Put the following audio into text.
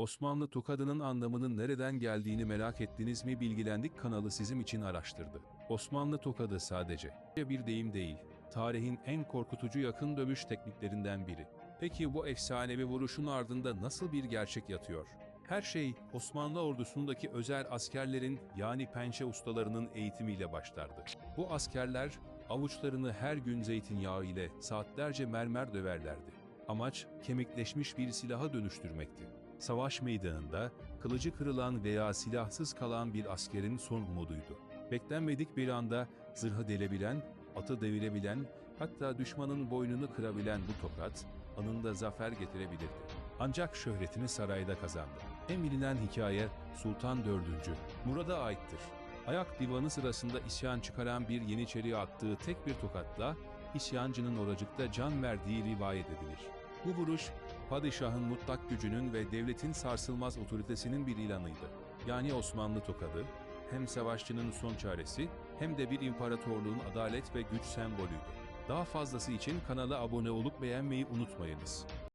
Osmanlı tokadının anlamının nereden geldiğini merak ettiniz mi bilgilendik kanalı sizin için araştırdı. Osmanlı tokadı sadece bir deyim değil, tarihin en korkutucu yakın dövüş tekniklerinden biri. Peki bu efsanevi vuruşun ardında nasıl bir gerçek yatıyor? Her şey Osmanlı ordusundaki özel askerlerin yani pençe ustalarının eğitimiyle başlardı. Bu askerler avuçlarını her gün zeytinyağı ile saatlerce mermer döverlerdi. Amaç kemikleşmiş bir silaha dönüştürmekti. Savaş meydanında kılıcı kırılan veya silahsız kalan bir askerin son umuduydu. Beklenmedik bir anda zırhı delebilen, atı devirebilen, hatta düşmanın boynunu kırabilen bu tokat anında zafer getirebilirdi. Ancak şöhretini sarayda kazandı. En bilinen hikaye Sultan 4. Murad'a aittir. Ayak divanı sırasında isyan çıkaran bir yeniçeriye attığı tek bir tokatla isyancının oracıkta can verdiği rivayet edilir. Bu vuruş, padişahın mutlak gücünün ve devletin sarsılmaz otoritesinin bir ilanıydı. Yani Osmanlı tokadı, hem savaşçının son çaresi hem de bir imparatorluğun adalet ve güç sembolüydü. Daha fazlası için kanala abone olup beğenmeyi unutmayınız.